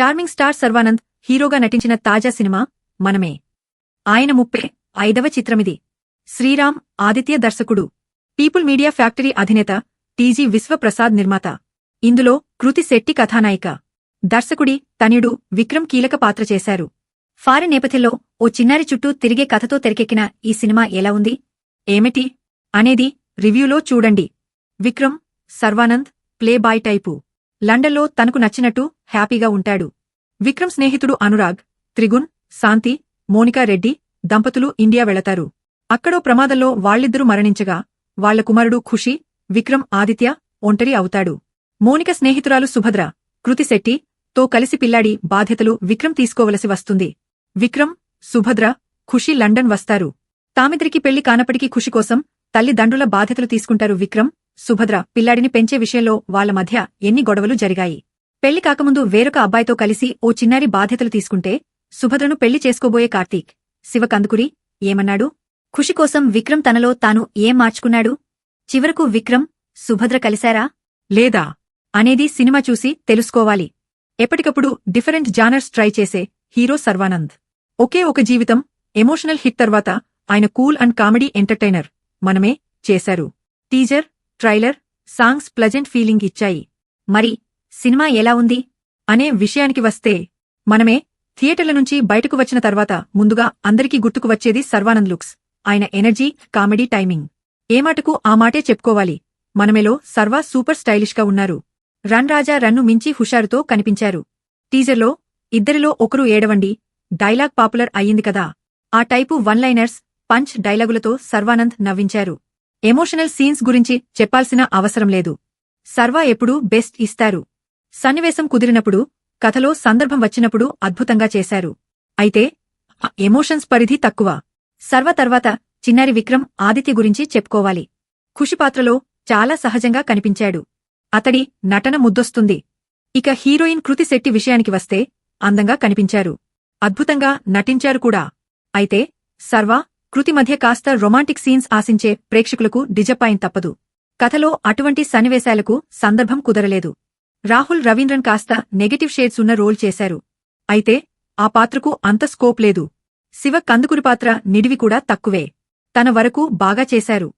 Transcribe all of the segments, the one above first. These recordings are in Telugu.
చార్మింగ్ స్టార్ సర్వానంద్ హీరోగా నటించిన తాజా సినిమా మనమే. ఆయన ముప్పే ఐదవ చిత్రమిది. శ్రీరామ్ ఆదిత్య దర్శకుడు. పీపుల్ మీడియా ఫ్యాక్టరీ అధినేత టీజీ విశ్వప్రసాద్ నిర్మాత. ఇందులో కృతి శెట్టి కథానాయిక. దర్శకుడి తనయుడు విక్రమ్ కీలక పాత్ర చేశారు. ఫారి నేపథ్యంలో ఓ చిన్నారి చుట్టూ తిరిగే కథతో తెరకెక్కిన ఈ సినిమా ఎలా ఉంది? ఏమిటి? అనేది రివ్యూలో చూడండి. Vikram Sharwanand play boy type. లండన్లో తనకు నచ్చినట్టు హ్యాపీగా ఉంటాడు. విక్రమ్ స్నేహితుడు అనురాగ్ త్రిగుణ్ శాంతి మోనికా రెడ్డి దంపతులు ఇండియా వెళతారు. అక్కడో ప్రమాదంలో వాళ్ళిద్దరూ మరణించగా వాళ్ళ కుమారుడు ఖుషి విక్రమ్ ఆదిత్య ఒంటరి అవుతాడు. మోనిక స్నేహితురాలు సుభద్ర కృతిశెట్టి తో కలిసి పిల్లాడి బాధ్యతలు విక్రమ్ తీసుకోవలసి వస్తుంది. విక్రమ్ సుభద్ర ఖుషి లండన్ వస్తారు. తామిద్దరికి పెళ్ళి కానప్పటికీ ఖుషి కోసం తల్లిదండ్రుల బాధ్యతలు తీసుకుంటారు విక్రమ్ సుభద్ర పిల్లాడిని పెంచే విషయంలో వాళ్ళ మధ్య ఎన్ని గొడవలు జరిగాయి. పెళ్ళి కాకముందు వేరొక అబ్బాయితో కలిసి ఓ చిన్నారి బాధ్యతలు తీసుకుంటే సుభద్రను పెళ్ళి చేసుకోబోయే కార్తీక్ శివకందుకుడి ఏమన్నాడు? ఖుషి కోసం విక్రమ్ తనలో తాను ఏం మార్చుకున్నాడు? చివరకు విక్రమ్ సుభద్ర కలిశారా? లేదా? అనేది సినిమా చూసి తెలుసుకోవాలి. ఎప్పటికప్పుడు డిఫరెంట్ జానర్స్ ట్రై చేసే హీరో సర్వానంద్. ఒకే ఒక జీవితం ఎమోషనల్ హిట్ తర్వాత ఆయన కూల్ అండ్ కామెడీ ఎంటర్టైనర్ మనమే చేశారు. Teaser trailer songs pleasant feeling ఇచ్చాయి. మరి సినిమా ఎలా ఉంది? అనే విషయానికి వస్తే మనమే థియేటర్ల నుంచి బయటకు వచ్చిన తర్వాత ముందుగా అందరికీ గుర్తుకు వచ్చేది సర్వానంద్ లుక్స్. ఆయన ఎనర్జీ కామెడీ టైమింగ్. ఏ మాటకు ఆ మాటే చెప్పుకోవాలి. మనమేలో సర్వా సూపర్ స్టైలిష్గా ఉన్నారు. రన్ రాజా రన్ను మించి హుషారుతో కనిపించారు. టీజర్లో ఇద్దరిలో ఒకరు ఏడవండి డైలాగ్ పాపులర్ అయ్యింది కదా. ఆ టైపు వన్ లైనర్స్ పంచ్ డైలాగులతో సర్వానంద్ నవ్వించారు. ఎమోషనల్ సీన్స్ గురించి చెప్పాల్సిన అవసరం లేదు. సర్వా ఎప్పుడూ బెస్ట్ ఇస్తారు. సన్నివేశం కుదిరినప్పుడు కథలో సందర్భం వచ్చినప్పుడు అద్భుతంగా చేశారు. అయితే ఆ ఎమోషన్స్ పరిధి తక్కువ. సర్వ తర్వాత చిన్నారి విక్రమ్ ఆదిత్య గురించి చెప్పుకోవాలి. ఖుషి పాత్రలో చాలా సహజంగా కనిపించాడు. అతడి నటన ముద్దొస్తుంది. ఇక హీరోయిన్ కృతి శెట్టి విషయానికి వస్తే అందంగా కనిపించారు. అద్భుతంగా నటించారు కూడా. అయితే సర్వా కృతి మధ్య కాస్త రొమాంటిక్ సీన్స్ ఆశించే ప్రేక్షకులకు డిజపాయిన్ తప్పదు. కథలో అటువంటి సన్నివేశాలకు సందర్భం కుదరలేదు. రాహుల్ రవీంద్రన్ కాస్త నెగటివ్ షేడ్స్ ఉన్న రోల్ చేశారు. అయితే ఆ పాత్రకు అంత స్కోప్ లేదు. శివ కందుకురి పాత్ర నిడివి కూడా తక్కువే. తన వరకు బాగా చేశారు.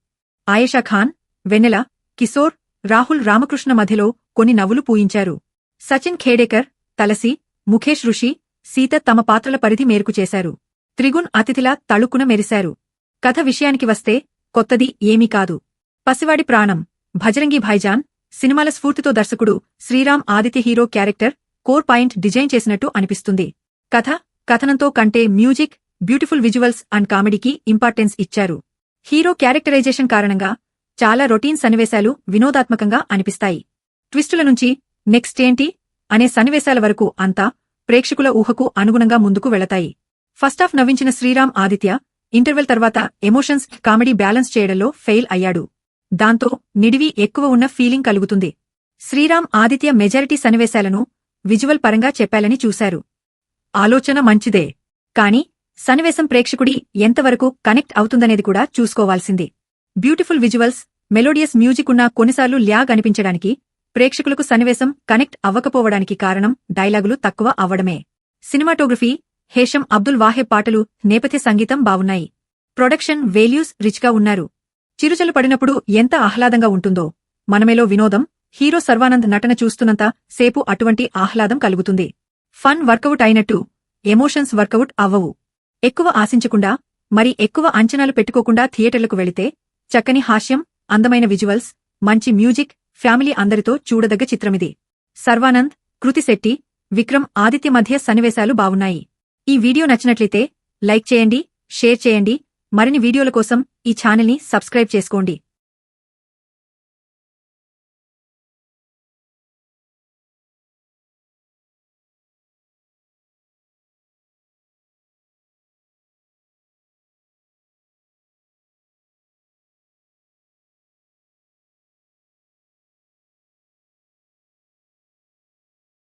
ఆయేషా ఖాన్ వెన్నెల కిశోర్ రాహుల్ రామకృష్ణ మధ్యలో కొన్ని నవ్వులు పూయించారు. సచిన్ ఖేడేకర్ తలసి ముఖేష్ ఋషి సీత తమ పాత్రల పరిధి మేరకు చేశారు. త్రిగుణ్ అతిథిలా తళుక్కున మెరిశారు. కథ విషయానికి వస్తే కొత్తది ఏమీ కాదు. పసివాడి ప్రాణం. భజరంగి భాయ్జాన్ సినిమాల స్ఫూర్తితో దర్శకుడు Sriram Aditya hero character core point design చేసినట్టు అనిపిస్తుంది. కథ కథనంతో కంటే మ్యూజిక్ బ్యూటిఫుల్ విజువల్స్ అండ్ కామెడీకి ఇంపార్టెన్స్ ఇచ్చారు. హీరో క్యారెక్టరైజేషన్ కారణంగా చాలా రొటీన్ సన్నివేశాలు వినోదాత్మకంగా అనిపిస్తాయి. ట్విస్టుల నుంచి నెక్స్ట్ ఏంటి? అనే సన్నివేశాల వరకు అంతా ప్రేక్షకుల ఊహకు అనుగుణంగా ముందుకు వెళతాయి. ఫస్టాఫ్ నవ్వించిన శ్రీరామ్ ఆదిత్య ఇంటర్వెల్ తర్వాత ఎమోషన్స్ కామెడీ బ్యాలెన్స్ చేయడంలో ఫెయిల్ అయ్యాడు. దాంతో నిడివి ఎక్కువ ఉన్న ఫీలింగ్ కలుగుతుంది. శ్రీరామ్ ఆదిత్య మెజారిటీ సన్నివేశాలను విజువల్ పరంగా చెప్పాలని చూశారు. ఆలోచన మంచిదే. కాని సన్నివేశం ప్రేక్షకుడి ఎంతవరకు కనెక్ట్ అవుతుందనేది కూడా చూసుకోవాల్సింది. బ్యూటిఫుల్ విజువల్స్ మెలోడియస్ మ్యూజిక్ ఉన్న కొన్నిసార్లు ల్యాగ్ అనిపించడానికి ప్రేక్షకులకు సన్నివేశం కనెక్ట్ అవ్వకపోవడానికి కారణం డైలాగులు తక్కువ అవ్వడమే. సినిమాటోగ్రఫీ హేషం అబ్దుల్ వాహెబ్ పాటలు నేపథ్య సంగీతం బావున్నాయి. ప్రొడక్షన్ వేల్యూస్ రిచ్గా ఉన్నారు. చిరుచలు పడినప్పుడు ఎంత ఆహ్లాదంగా ఉంటుందో. మనమేలో వినోదం హీరో సర్వానంద్ నటన చూస్తున్నంత సేపు అటువంటి ఆహ్లాదం కలుగుతుంది. ఫన్ వర్కౌట్ అయినట్టు ఎమోషన్స్ వర్కౌట్ అవ్వవు. ఎక్కువ ఆశించకుండా మరి ఎక్కువ అంచనాలు పెట్టుకోకుండా థియేటర్లకు వెళితే చక్కని హాస్యం అందమైన విజువల్స్ మంచి మ్యూజిక్ ఫ్యామిలీ అందరితో చూడదగ్గ చిత్రమిది. సర్వానంద్ కృతిశెట్టి విక్రమ్ ఆదిత్య మధ్య సన్నివేశాలు బావున్నాయి. ఈ వీడియో నచ్చినట్లయితే లైక్ చేయండి షేర్ చేయండి. మరిన్ని వీడియోల కోసం ఈ ఛానల్ని సబ్స్క్రైబ్ చేసుకోండి.